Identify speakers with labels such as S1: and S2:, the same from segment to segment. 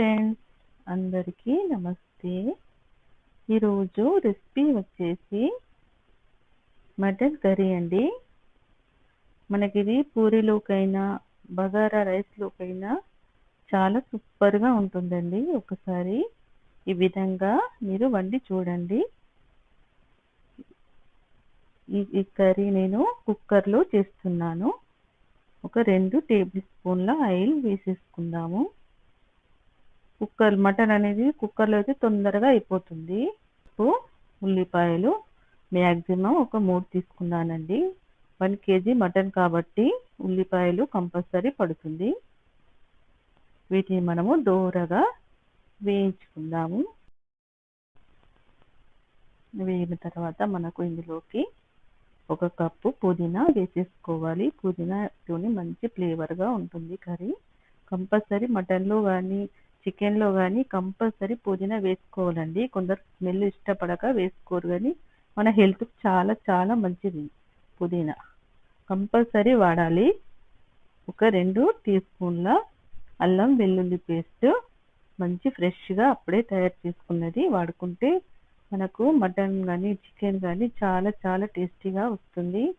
S1: Friends అందరికీ నమస్తే. ఈరోజు రెసిపీ వచ్చేసి మటన్ కర్రీ అండి. మనకి ఇది పూరీలోకైనా బగారా రైస్లోకైనా చాలా సూపర్గా ఉంటుందండి. ఒకసారి ఈ విధంగా మీరు వండి చూడండి. ఈ ఈ కర్రీ నేను కుక్కర్లో చేస్తున్నాను. ఒక రెండు టేబుల్ స్పూన్ల ఆయిల్ వేసేసుకుందాము. కుక్కర్ మటన్ అనేది కుక్కర్లో అయితే తొందరగా అయిపోతుంది. ఉల్లిపాయలు మ్యాక్సిమం ఒక మూడు తీసుకున్నానండి. వన్ కేజీ మటన్ కాబట్టి ఉల్లిపాయలు కంపల్సరీ పడుతుంది. వీటిని మనము దోరగా వేయించుకుందాము. వేగిన తర్వాత మనకు ఇందులోకి ఒక కప్పు పుదీనా వేసేసుకోవాలి. పుదీనాతోని మంచి ఫ్లేవర్గా ఉంటుంది కర్రీ. కంపల్సరీ మటన్లో కానీ చికెన్లో కానీ కంపల్సరీ పుదీనా వేసుకోవాలండి. కొందరు స్మెల్ ఇష్టపడక వేసుకోరు కానీ మన హెల్త్కి చాలా చాలా మంచిది పుదీనా. కంపల్సరీ వాడాలి. ఒక రెండు టీ స్పూన్ల అల్లం వెల్లుల్లి పేస్ట్ మంచి ఫ్రెష్గా అప్పుడే తయారు చేసుకున్నది. వాడుకుంటే మనకు మటన్ కానీ చికెన్ కానీ చాలా చాలా టేస్టీగా వస్తుంది.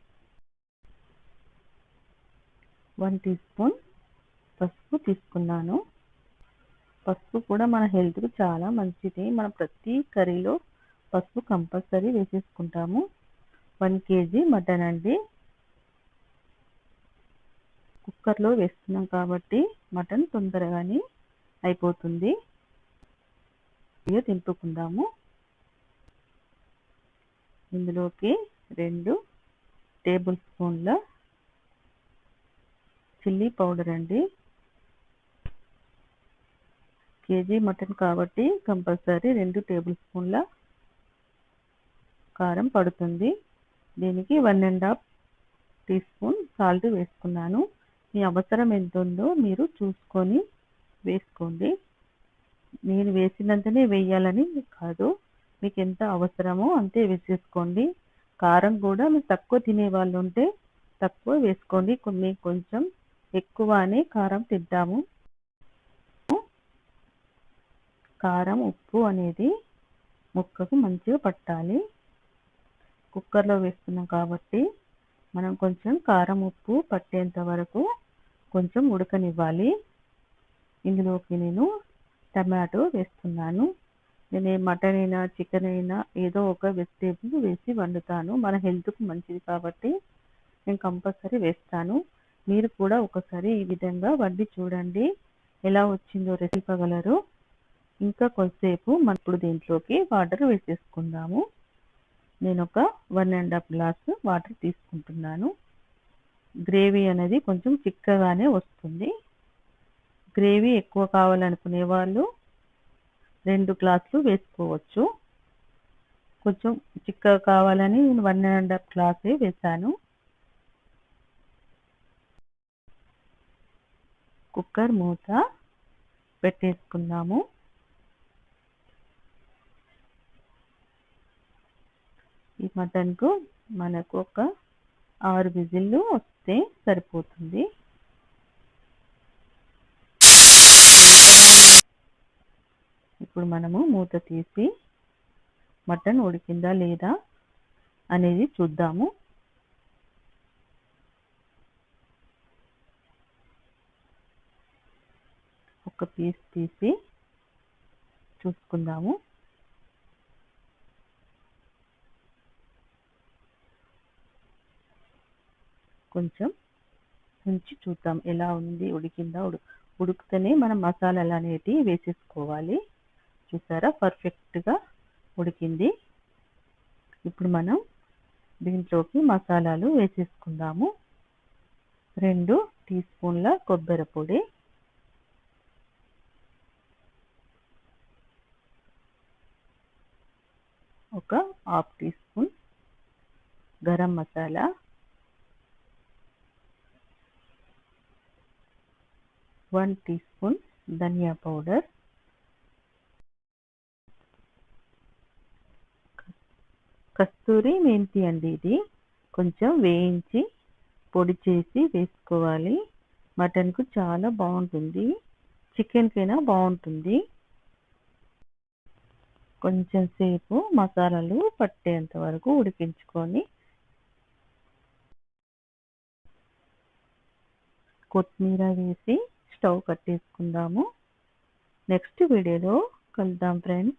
S1: వన్ టీ స్పూన్ పసుపు తీసుకున్నాను. పసుపు కూడా మన హెల్త్కి చాలా మంచిది. మనం ప్రతి కర్రీలో పసుపు కంపల్సరీ వేసేసుకుంటాము. వన్ కేజీ మటన్ అండి. కుక్కర్లో వేస్తున్నాం కాబట్టి మటన్ తొందరగానే అయిపోతుంది. దింపుకుందాము ఇందులోకి రెండు టేబుల్ స్పూన్ల చిల్లీ పౌడర్ అండి. కేజీ మటన్ కాబట్టి కంపల్సరీ రెండు టేబుల్ స్పూన్ల కారం పడుతుంది. దీనికి one and half teaspoon salt వేసుకున్నాను. మీ అవసరం ఎంత ఉందో మీరు చూసుకొని వేసుకోండి. నేను వేసినంతనే వేయాలని కాదు. మీకు ఎంత అవసరమో అంతే వేసేసుకోండి. కారం కూడా మీరు తక్కువ తినే వాళ్ళు ఉంటే తక్కువ వేసుకోండి. కొన్ని కొంచెం ఎక్కువనే కారం తింటాము. కారం ఉప్పు అనేది ముక్కకు మంచిగా పట్టాలి. కుక్కర్లో వేస్తున్నాం కాబట్టి మనం కొంచెం కారం ఉప్పు పట్టేంత వరకు కొంచెం ఉడకనివ్వాలి. ఇందులోకి నేను టమాటో వేస్తున్నాను. నేను మటన్ అయినా చికెన్ అయినా ఏదో ఒక వెజిటేబుల్ వేసి వండుతాను. మన హెల్త్కు మంచిది కాబట్టి నేను కంపల్సరీ వేస్తాను. మీరు కూడా ఒకసారి ఈ విధంగా వండి చూడండి. ఎలా వచ్చిందో రెసిపగలరు ఇంకా కొద్దిసేపు మనం ఇప్పుడు దీంట్లోకి వాటర్ వేసేసుకుందాము. నేను ఒక one and half glass water తీసుకుంటున్నాను. గ్రేవీ అనేది కొంచెం చిక్కగానే వస్తుంది. గ్రేవీ ఎక్కువ కావాలనుకునే వాళ్ళు రెండు గ్లాసులు వేసుకోవచ్చు. కొంచెం చిక్కగా కావాలని నేను వన్ అండ్ హాఫ్ గ్లాసే వేసాను కుక్కర్ మూత పెట్టేసుకుందాము. ఈ మటన్కు మనకు ఒక ఆరు విజిల్లు వస్తే సరిపోతుంది. ఇప్పుడు మనము మూత తీసి మటన్ ఉడికిందా లేదా అనేది చూద్దాము. ఒక పీస్ తీసి చూసుకుందాము. కొంచెం ఉంచి చూద్దాం ఎలా ఉంది ఉడికిందా ఉడు ఉడికితేనే మనం మసాలాలు అనేటివి వేసేసుకోవాలి. చూసారా? పర్ఫెక్ట్గా ఉడికింది. ఇప్పుడు మనం దీంట్లోకి మసాలాలు వేసేసుకుందాము. రెండు టీ స్పూన్ల కొబ్బరి పొడి. ఒక half teaspoon garam masala. One teaspoon ధనియా పౌడర్. కస్తూరి మెంతి అండి ఇది. కొంచెం వేయించి పొడి చేసి వేసుకోవాలి. మటన్కు చాలా బాగుంటుంది. చికెన్కైనా బాగుంటుంది. కొంచెం సేపు మసాలాలు పట్టేంత వరకు ఉడికించుకొని కొత్తిమీర వేసి స్టవ్ కట్టేసుకుందాము. నెక్స్ట్ వీడియోలో కలుద్దాం ఫ్రెండ్స్.